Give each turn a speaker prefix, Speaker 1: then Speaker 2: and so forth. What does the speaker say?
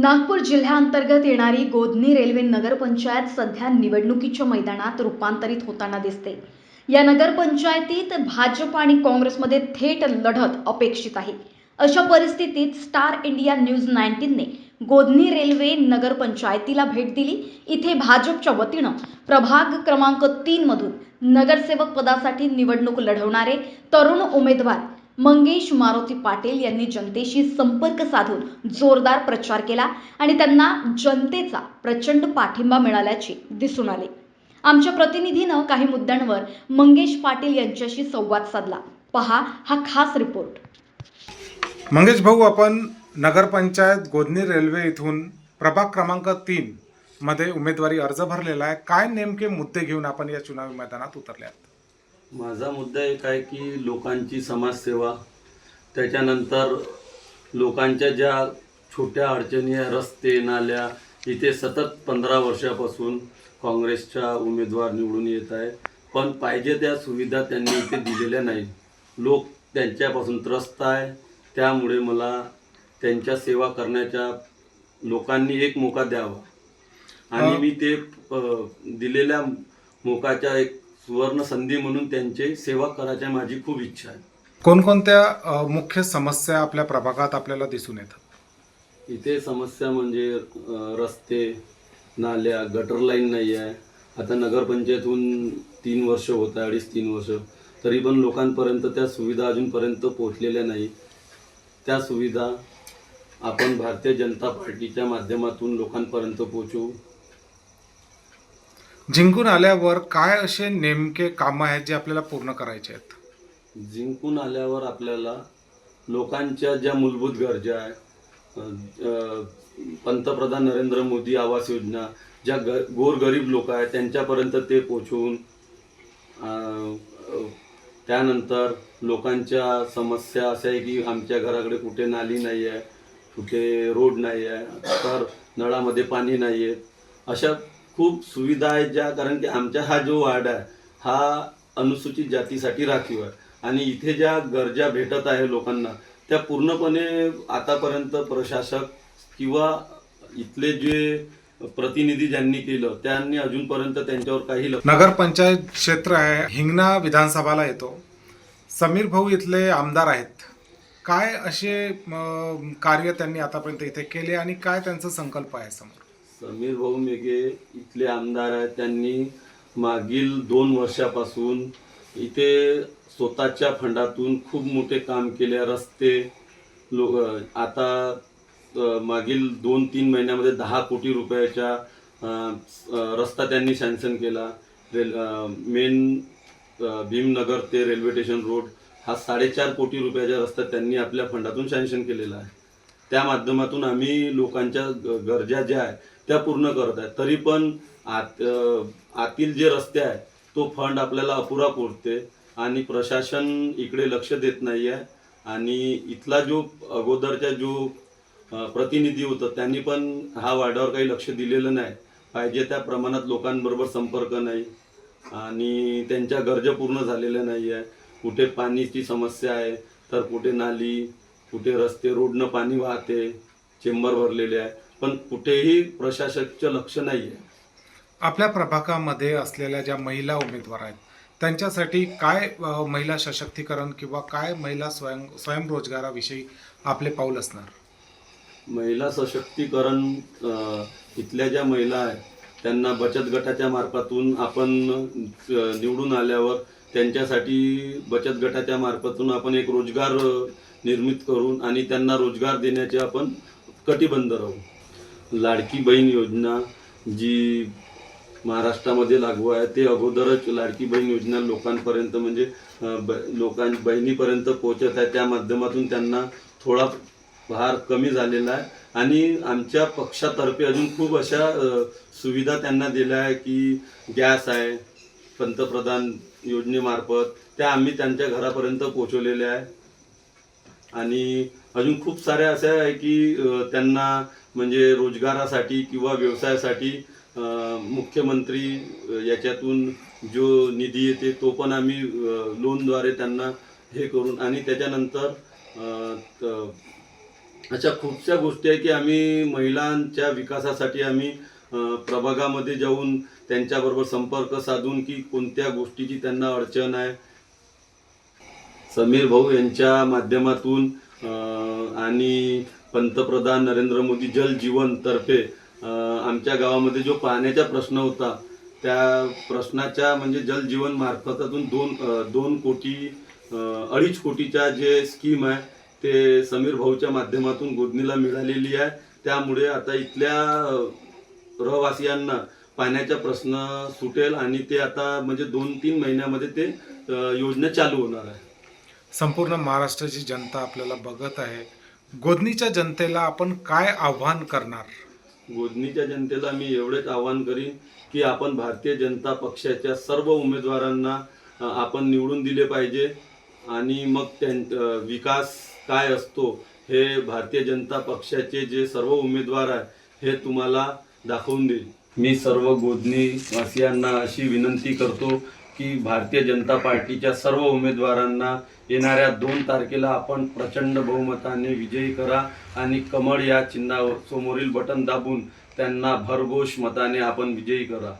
Speaker 1: नागपूर जिल्ह्याअंतर्गत येणारी गोधनी रेल्वे नगरपंचायत सध्या निवडणुकीच्या मैदानात रूपांतरित होताना दिसते. या नगरपंचायतीत भाजप आणि काँग्रेसमध्ये थेट लढत अपेक्षित आहे. अशा परिस्थितीत स्टार इंडिया न्यूज नाईन्टीनने गोधनी रेल्वे नगरपंचायतीला भेट दिली. इथे भाजपच्या वतीनं प्रभाग क्रमांक तीनमधून नगरसेवक पदासाठी निवडणूक लढवणारे तरुण उमेदवार मंगेश मारुती पाटील यांनी जनतेशी संपर्क साधून जोरदार प्रचार केला आणि त्यांना जनतेचा प्रचंड पाठिंबा मिळाल्याचे दिसून आले. आमच्या प्रतिनिधीनं काही मुद्द्यांवर मंगेश पाटील यांच्याशी संवाद साधला. पहा हा खास रिपोर्ट.
Speaker 2: मंगेश भाऊ आपण नगरपंचायत गोदनी रेल्वे इथून प्रभाग क्रमांक तीन मध्ये उमेदवारी अर्ज भरलेला आहे. काय नेमके मुद्दे घेऊन आपण या चुनावी मैदानात उतरले आहात?
Speaker 3: माझा मुद्दा एक आहे की लोकांची समाजसेवा त्याच्यानंतर लोकांच्या ज्या छोट्या अडचणी आहे रस्ते नाल्या इथे सतत पंधरा वर्षापासून काँग्रेसच्या उमेदवार निवडून येत आहे. पण पाहिजे त्या सुविधा त्यांनी इथे दिलेल्या नाहीत. लोक त्यांच्यापासून त्रस्त आहे. त्यामुळे मला त्यांच्या सेवा करण्याच्या लोकांनी एक मोका द्यावा. आणि मी ते दिलेल्या मोकाच्या एक सुवर्ण संधी म्हणून त्यांची सेवा करायची माझी खूप इच्छा आहे.
Speaker 2: कोणकोणत्या अ, मुख्य समस्या आपल्या प्रभागात आपल्याला दिसून येतात?
Speaker 3: इथे समस्या म्हणजे अ, रस्ते नाल्या गटर लाईन नाही आहे आता नगरपंचायतहून तीन वर्ष होत आहे अडीच तीन वर्ष. तरी पण लोकांपर्यंत त्या सुविधा अजूनपर्यंत पोहोचलेल्या नाही. त्या सुविधा आपण भारतीय जनता पार्टीच्या माध्यमातून लोकांपर्यंत पोहोचवू.
Speaker 2: जिंकून आल्यावर काय असे नेमके कामं आहेत जे आपल्याला पूर्ण करायचे आहेत?
Speaker 3: जिंकून आल्यावर आपल्याला लोकांच्या ज्या मूलभूत गरजा आहे पंतप्रधान नरेंद्र मोदी आवास योजना ज्या ग गोरगरीब लोक आहेत त्यांच्यापर्यंत ते पोचवून त्यानंतर लोकांच्या समस्या अशा आहे की आमच्या घराकडे कुठे नाली नाही आहे कुठे रोड नाही आहे तर नळामध्ये पाणी नाही आहे अशा खूप सुविधा आहेत ज्या कारण की आमच्या हा जो वार्ड आहे हा अनुसूचित जातीसाठी राखीव आहे. आणि इथे ज्या गरजा भेटत आहे लोकांना त्या पूर्णपणे आतापर्यंत प्रशासक किंवा इथले जे प्रतिनिधी ज्यांनी केलं त्यांनी अजूनपर्यंत त्यांच्यावर काही लक्ष
Speaker 2: नगरपंचायत क्षेत्र आहे हिंगणा विधानसभाला येतो. समीर भाऊ इथले आमदार आहेत. काय असे कार्य त्यांनी आतापर्यंत इथे केले आणि काय त्यांचा संकल्प आहे समोर?
Speaker 3: समीर भाऊ मेघे इथले आमदार आहेत. त्यांनी मागील दोन वर्षापासून इथे स्वतःच्या फंडातून खूप मोठे काम केले. रस्ते लो आता मागील दोन तीन महिन्यामध्ये दहा कोटी रुपयाच्या रस्ता त्यांनी सँक्शन केला. रेल मेन भीमनगर ते रेल्वे स्टेशन रोड हा साडेचार कोटी रुपयाचा रस्ता त्यांनी आपल्या फंडातून सँक्शन केलेला आहे. त्या माध्यमातून आम्ही लोकांच्या गरजा ज्या आहे त्या पूर्ण करत आहेत. तरी पण आत आतील जे रस्ते आहे तो फंड आपल्याला अपुरा पुरते आणि प्रशासन इकडे लक्ष देत नाही आहे आणि इथला जो अगोदरचा जो प्रतिनिधी होतं त्यांनी पण हा वार्डावर काही लक्ष दिलेलं नाही. पाहिजे त्या प्रमाणात लोकांबरोबर संपर्क नाही आणि त्यांच्या गरजा पूर्ण झालेल्या नाही आहे कुठे पाणीची समस्या आहे तर कुठे नाली कुठे रस्ते रोडनं पाणी वाहते चेंबर भरलेले आहे. पण कुठेही प्रशासकचं लक्ष नाही आहे
Speaker 2: आपल्या प्रभागामध्ये असलेल्या ज्या महिला उमेदवार आहेत त्यांच्यासाठी काय अ, महिला सशक्तीकरण किंवा काय महिला स्वयं स्वयंरोजगाराविषयी आपले पाऊल असणार?
Speaker 3: महिला सशक्तीकरण अ, इथल्या ज्या महिला आहेत त्यांना बचत गटाच्या मार्फतून आपण अ, निवडून आल्यावर त्यांच्यासाठी बचत गटाच्या मार्फतून आपण एक रोजगार अ, निर्मित करून आणि त्यांना रोजगार देण्याचे आपण कटिबंध राहू. लाडकी बहीण योजना जी महाराष्ट्रामध्ये लागू आहे ते अगोदरच लाडकी बहीण योजना लोकांपर्यंत म्हणजे ब लोकां बहिणीपर्यंत पोहोचत आहे. त्या माध्यमातून त्यांना थोडा भार कमी झालेला आहे. आणि आमच्या पक्षातर्फे अजून खूप अशा सुविधा त्यांना दिल्या आहे की गॅस आहे पंतप्रधान योजनेमार्फत त्या आम्ही त्यांच्या घरापर्यंत पोहोचवलेल्या आहे. आणि अजून खूप साऱ्या अशा आहे की त्यांना म्हणजे रोजगारासाठी किंवा व्यवसायासाठी मुख्यमंत्री याच्यातून जो निधी येते तो पण आम्ही लोनद्वारे त्यांना हे करून आणि त्याच्यानंतर अशा खूपशा गोष्टी आहे की आम्ही महिलांच्या विकासासाठी आम्ही प्रभागामध्ये जाऊन त्यांच्याबरोबर संपर्क साधून की कोणत्या गोष्टीची त्यांना अडचण आहे. समीर भाऊ यांच्या माध्यमातून आणि पंतप्रधान नरेंद्र मोदी जल जीवन तर्फे आमच्या गावामध्ये जो पाण्याचा प्रश्न होता त्या प्रश्नाच्या म्हणजे जल जीवन मार्फतातून दोन दोन कोटी अडीच कोटीच्या जे स्कीम आहे ते समीर भाऊच्या माध्यमातून गोदनीला मिळालेली आहे. त्यामुळे आता इथल्या रहवासियांना पाण्याचा प्रश्न सुटेल आणि ते आता म्हणजे दोन तीन महिन्यामध्ये ते योजना चालू होणार आहे.
Speaker 2: संपूर्ण महाराष्ट्राची जनता आपल्याला बघत आहे. गोदनीच्या जनतेला आपण काय आव्हान करणार?
Speaker 3: गोदनीच्या जनतेला मी एवढेच आवाहन करीन की आपण भारतीय जनता पक्षाच्या सर्व उमेदवारांना आपण निवडून दिले पाहिजे. आणि मग त्यां विकास काय असतो हे भारतीय जनता पक्षाचे जे सर्व उमेदवार आहे हे तुम्हाला दाखवून देईल. मी सर्व गोदनी वासियांना अशी विनंती करतो की भारतीय जनता पार्टीच्या सर्व उमेदवारांना येणाऱ्या दोन तारखेला आपण प्रचंड बहुमताने विजयी करा आणि कमळ या चिन्हावर समोरील बटन दाबून त्यांना भरघोष मताने आपण विजयी करा.